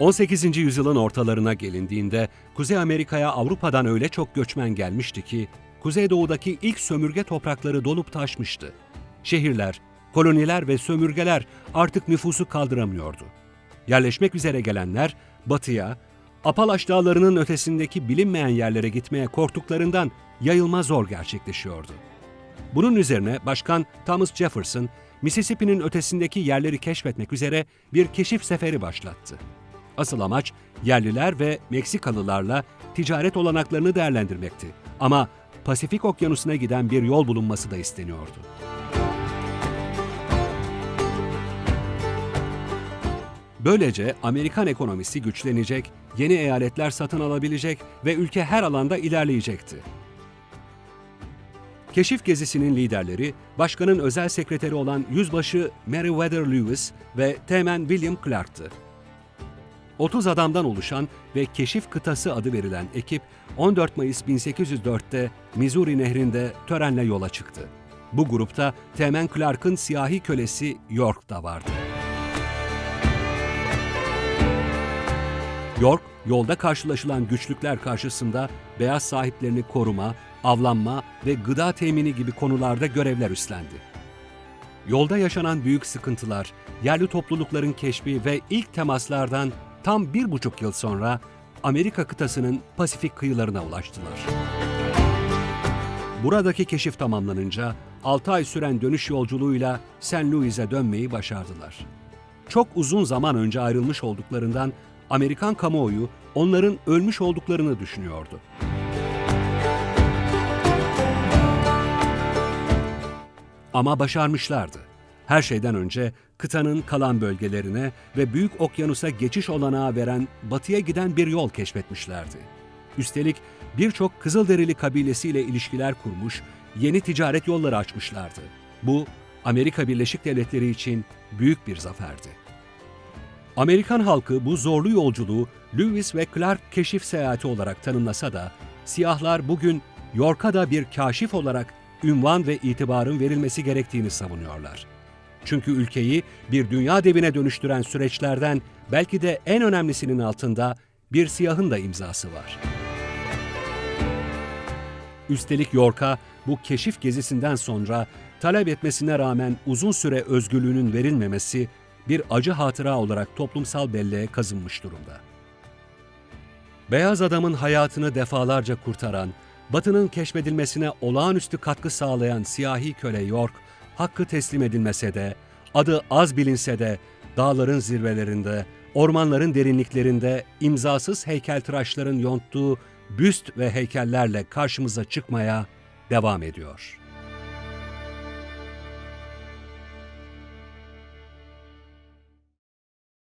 18. yüzyılın ortalarına gelindiğinde Kuzey Amerika'ya Avrupa'dan öyle çok göçmen gelmişti ki Kuzeydoğu'daki ilk sömürge toprakları dolup taşmıştı. Şehirler, koloniler ve sömürgeler artık nüfusu kaldıramıyordu. Yerleşmek üzere gelenler batıya, Apalaş dağlarının ötesindeki bilinmeyen yerlere gitmeye korktuklarından yayılma zor gerçekleşiyordu. Bunun üzerine Başkan Thomas Jefferson, Mississippi'nin ötesindeki yerleri keşfetmek üzere bir keşif seferi başlattı. Asıl amaç yerliler ve Meksikalılarla ticaret olanaklarını değerlendirmekti. Ama Pasifik Okyanusu'na giden bir yol bulunması da isteniyordu. Böylece Amerikan ekonomisi güçlenecek, yeni eyaletler satın alabilecek ve ülke her alanda ilerleyecekti. Keşif gezisinin liderleri, başkanın özel sekreteri olan Yüzbaşı Meriwether Lewis ve Teğmen William Clark'tı. 30 adamdan oluşan ve Keşif Kıtası adı verilen ekip 14 Mayıs 1804'te Missouri Nehri'nde törenle yola çıktı. Bu grupta Teğmen Clark'ın siyahi kölesi York da vardı. York, yolda karşılaşılan güçlükler karşısında beyaz sahiplerini koruma, avlanma ve gıda temini gibi konularda görevler üstlendi. Yolda yaşanan büyük sıkıntılar, yerli toplulukların keşfi ve ilk temaslardan tam bir buçuk yıl sonra Amerika kıtasının Pasifik kıyılarına ulaştılar. Buradaki keşif tamamlanınca 6 ay süren dönüş yolculuğuyla St. Louis'e dönmeyi başardılar. Çok uzun zaman önce ayrılmış olduklarından Amerikan kamuoyu onların ölmüş olduklarını düşünüyordu. Ama başarmışlardı. Her şeyden önce kıtanın kalan bölgelerine ve Büyük Okyanus'a geçiş olanağı veren batıya giden bir yol keşfetmişlerdi. Üstelik birçok Kızılderili kabilesiyle ilişkiler kurmuş, yeni ticaret yolları açmışlardı. Bu Amerika Birleşik Devletleri için büyük bir zaferdi. Amerikan halkı bu zorlu yolculuğu Lewis ve Clark keşif seyahati olarak tanımlasa da, siyahlar bugün York'a da bir kaşif olarak ünvan ve itibarın verilmesi gerektiğini savunuyorlar. Çünkü ülkeyi bir dünya devine dönüştüren süreçlerden belki de en önemlisinin altında bir siyahın da imzası var. Üstelik York'a bu keşif gezisinden sonra talep etmesine rağmen uzun süre özgürlüğünün verilmemesi bir acı hatıra olarak toplumsal belleğe kazınmış durumda. Beyaz adamın hayatını defalarca kurtaran, Batı'nın keşfedilmesine olağanüstü katkı sağlayan siyahi köle York, hakkı teslim edilmese de, adı az bilinse de dağların zirvelerinde, ormanların derinliklerinde imzasız heykeltıraşların yonttuğu büst ve heykellerle karşımıza çıkmaya devam ediyor.